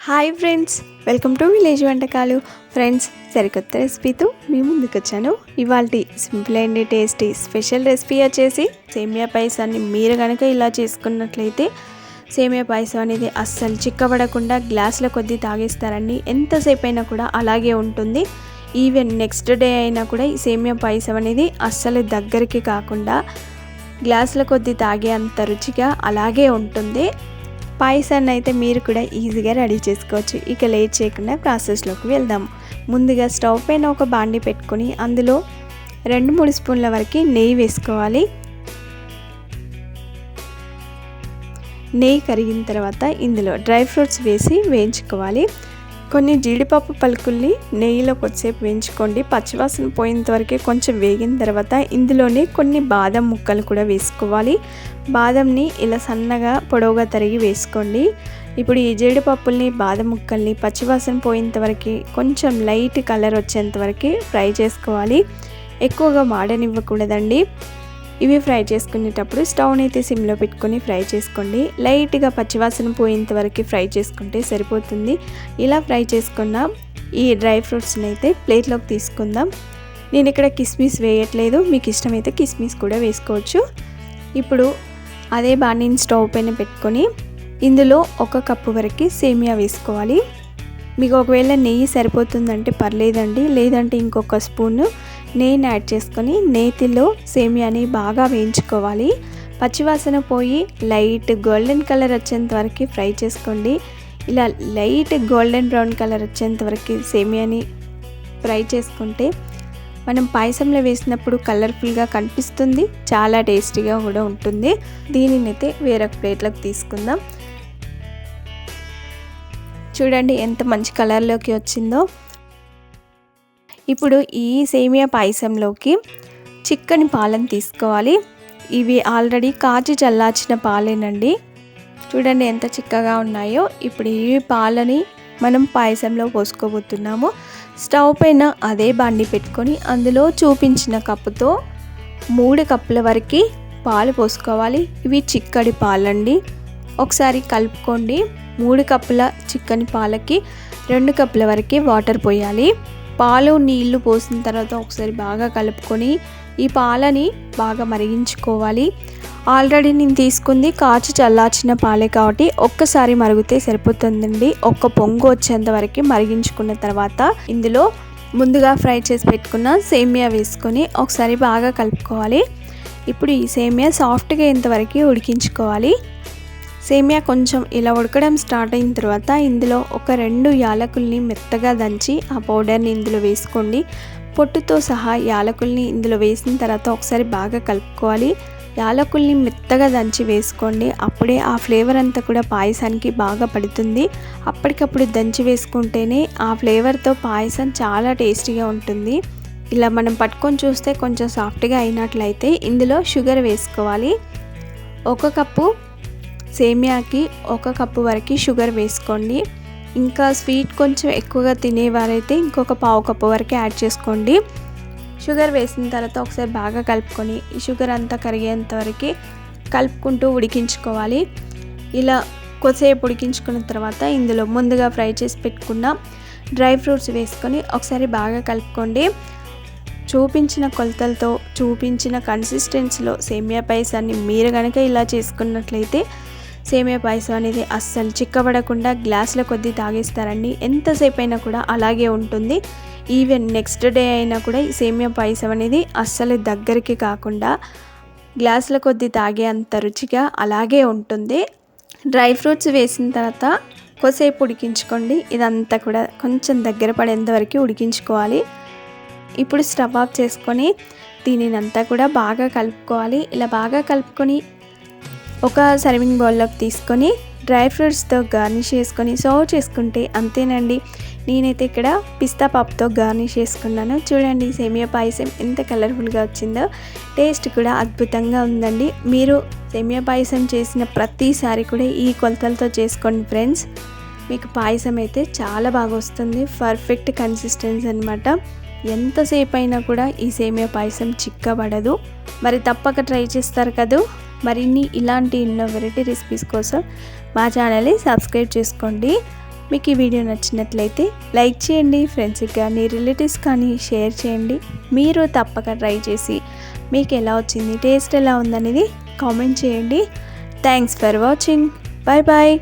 Hi friends welcome to village వంటకాలు friends సరికొత్త రెసిపీతో మీ ముందుకు వచ్చాను ఇవాళ simple and tasty special recipe వచ్చేసి సేమియా పాయసాన్ని మీరు కనుక ఇలా చేసుకున్నట్లయితే సేమియా పాయసం అనేది అస్సలు చిక్కబడకుండా గ్లాసుల కొద్దీ తాగేస్తారండి ఎంతసేపు అయినా కూడా అలాగే ఉంటుంది. ఈవెన్ నెక్స్ట్ డే అయినా కూడా ఈ సేమియా పాయసం అనేది అస్సలు దగ్గరికి కాకుండా గ్లాసుల కొద్దీ తాగే అంత రుచిగా అలాగే ఉంటుంది. పాయసాన్ని అయితే మీరు కూడా ఈజీగా రెడీ చేసుకోవచ్చు. ఇక లేట్ చేయకుండా ప్రాసెస్లోకి వెళ్దాం. ముందుగా స్టవ్ పైన ఒక బాండి పెట్టుకొని అందులో రెండు మూడు స్పూన్ల వరకు నెయ్యి వేసుకోవాలి. నెయ్యి కరిగిన తర్వాత ఇందులో డ్రై ఫ్రూట్స్ వేసి వేయించుకోవాలి. కొన్ని జీడిపప్పు పలుకుల్ని నెయ్యిలో కొద్దిసేపు వేయించుకోండి. పచ్చివాసన పోయేంత వరకే కొంచెం వేగిన తర్వాత ఇందులోనే కొన్ని బాదం ముక్కలు కూడా వేసుకోవాలి. బాదంని ఇలా సన్నగా పొడవుగా తరిగి వేసుకోండి. ఇప్పుడు ఈ జీడిపప్పుల్ని బాదం ముక్కల్ని పచ్చివాసన పోయేంత వరకు కొంచెం లైట్ కలర్ వచ్చేంత వరకు ఫ్రై చేసుకోవాలి. ఎక్కువగా మాడనివ్వకూడదండి. ఇవి ఫ్రై చేసుకునేటప్పుడు స్టవ్ని అయితే సిమ్లో పెట్టుకొని ఫ్రై చేసుకోండి. లైట్గా పచ్చివాసన పోయేంత వరకు ఫ్రై చేసుకుంటే సరిపోతుంది. ఇలా ఫ్రై చేసుకున్న ఈ డ్రై ఫ్రూట్స్ని అయితే ప్లేట్లోకి తీసుకుందాం. నేను ఇక్కడ కిస్మిస్ వేయట్లేదు. మీకు ఇష్టమైతే కిస్మిస్ కూడా వేసుకోవచ్చు. ఇప్పుడు అదే బాణీని స్టవ్ పైన పెట్టుకొని ఇందులో ఒక కప్పు వరకు సేమియా వేసుకోవాలి. మీకు ఒకవేళ నెయ్యి సరిపోతుందంటే పర్లేదండి. లేదంటే ఇంకొక స్పూను నెయ్యిని యాడ్ చేసుకొని నేతిలో సేమియాని బాగా వేయించుకోవాలి. పచ్చివాసన పోయి లైట్ గోల్డెన్ కలర్ వచ్చేంత వరకు ఫ్రై చేసుకోండి. ఇలా లైట్ గోల్డెన్ బ్రౌన్ కలర్ వచ్చేంత వరకు సేమియాని ఫ్రై చేసుకుంటే మనం పాయసంలో వేసినప్పుడు కలర్ఫుల్గా కనిపిస్తుంది చాలా టేస్టీగా కూడా ఉంటుంది. దీనిని అయితే వేరొక ప్లేట్లోకి తీసుకుందాం. చూడండి ఎంత మంచి కలర్లోకి వచ్చిందో. ఇప్పుడు ఈ సేమియా పాయసంలోకి చిక్కని పాలను తీసుకోవాలి. ఇవి ఆల్రెడీ కాచి చల్లార్చిన పాలేనండి. చూడండి ఎంత చిక్కగా ఉన్నాయో. ఇప్పుడు ఈ పాలని మనం పాయసంలో పోసుకోబోతున్నాము. స్టవ్ పైన అదే బండి పెట్టుకొని అందులో చూపించిన కప్పుతో మూడు కప్పుల వరకు పాలు పోసుకోవాలి. ఇవి చిక్కడి పాలండి. ఒకసారి కలుపుకోండి. మూడు కప్పుల చిక్కని పాలకి రెండు కప్పుల వరకు వాటర్ పోయాలి. పాలు నీళ్ళు పోసిన తర్వాత ఒకసారి బాగా కలుపుకొని ఈ పాలని బాగా మరిగించుకోవాలి. ఆల్రెడీ నేను తీసుకుంది కాచి చల్లార్చిన పాలే కాబట్టి ఒక్కసారి మరుగుతే సరిపోతుందండి. ఒక్క పొంగు వచ్చేంత వరకు మరిగించుకున్న తర్వాత ఇందులో ముందుగా ఫ్రై చేసి పెట్టుకున్న సేమియా వేసుకొని ఒకసారి బాగా కలుపుకోవాలి. ఇప్పుడు ఈ సేమియా సాఫ్ట్గా ఇంతవరకు ఉడికించుకోవాలి. సేమియా కొంచెం ఇలా ఉడకడం స్టార్ట్ అయిన తర్వాత ఇందులో ఒక రెండు యాలకుల్ని మెత్తగా దంచి ఆ పౌడర్ని ఇందులో వేసుకోండి. పొట్టుతో సహా యాలకుల్ని ఇందులో వేసిన తర్వాత ఒకసారి బాగా కలుపుకోవాలి. యాలకుల్ని మెత్తగా దంచి వేసుకోండి. అప్పుడే ఆ ఫ్లేవర్ అంతా కూడా పాయసానికి బాగా పడుతుంది. అప్పటికప్పుడు దంచి వేసుకుంటేనే ఆ ఫ్లేవర్తో పాయసం చాలా టేస్టీగా ఉంటుంది. ఇలా మనం పట్టుకొని చూస్తే కొంచెం సాఫ్ట్గా అయినట్లయితే ఇందులో షుగర్ వేసుకోవాలి. ఒక కప్పు సేమియాకి ఒక కప్పు వరకు షుగర్ వేసుకోండి. ఇంకా స్వీట్ కొంచెం ఎక్కువగా తినేవారైతే ఇంకొక పావు కప్పు వరకు యాడ్ చేసుకోండి. షుగర్ వేసిన తర్వాత ఒకసారి బాగా కలుపుకొని ఈ షుగర్ అంతా కరిగేంత వరకు కలుపుకుంటూ ఉడికించుకోవాలి. ఇలా కొద్దిసేపు ఉడికించుకున్న తర్వాత ఇందులో ముందుగా ఫ్రై చేసి పెట్టుకున్న డ్రై ఫ్రూట్స్ వేసుకొని ఒకసారి బాగా కలుపుకోండి. చూపించిన కొలతలతో చూపించిన కన్సిస్టెన్సీలో సేమియా పాయసాన్ని మీరు కనుక ఇలా చేసుకున్నట్లయితే సేమియా పాయసం అనేది అస్సలు చిక్కబడకుండా గ్లాసుల కొద్దీ తాగేస్తారండి. ఎంతసేపు అయినా కూడా అలాగే ఉంటుంది. ఈవెన్ నెక్స్ట్ డే అయినా కూడా ఈ సేమియా పాయసం అనేది అస్సలు దగ్గరికి కాకుండా గ్లాసుల కొద్దీ తాగే అంత రుచిగా అలాగే ఉంటుంది. డ్రై ఫ్రూట్స్ వేసిన తర్వాత కొద్దిసేపు ఉడికించుకోండి. ఇదంతా కూడా కొంచెం దగ్గర పడేంత వరకు ఉడికించుకోవాలి. ఇప్పుడు స్టవ్ ఆఫ్ చేసుకొని దీనినంతా కూడా బాగా కలుపుకోవాలి. ఇలా బాగా కలుపుకొని ఒక సర్వింగ్ బౌల్లోకి తీసుకొని డ్రై ఫ్రూట్స్తో గార్నిష్ చేసుకొని సర్వ్ చేసుకుంటే అంతేనండి. నేనైతే ఇక్కడ పిస్తా పప్పుతో గార్నిష్ చేసుకున్నాను. చూడండి సేమియా పాయసం ఎంత కలర్ఫుల్గా వచ్చిందో. టేస్ట్ కూడా అద్భుతంగా ఉందండి. మీరు సేమియా పాయసం చేసిన ప్రతిసారి కూడా ఈ కొలతలతో చేసుకోండి ఫ్రెండ్స్. మీకు పాయసం అయితే చాలా బాగా వస్తుంది. పర్ఫెక్ట్ కన్సిస్టెన్సీ అనమాట ఎంతసేపు అయినా కూడా ఈ సేమియా పాయసం చిక్కబడదు. మరి తప్పక ట్రై చేస్తారు కదా? మరిన్ని ఇలాంటి ఎన్నో వెరైటీ రెసిపీస్ కోసం మా ఛానల్ని సబ్స్క్రైబ్ చేసుకోండి. మీకు ఈ వీడియో నచ్చినట్లయితే లైక్ చేయండి ఫ్రెండ్స్కి కానీ రిలేటివ్స్ కానీ షేర్ చేయండి. మీరు తప్పక ట్రై చేసి మీకు ఎలా వచ్చింది టేస్ట్ ఎలా ఉందనేది కామెంట్ చేయండి. Thanks for watching. Bye bye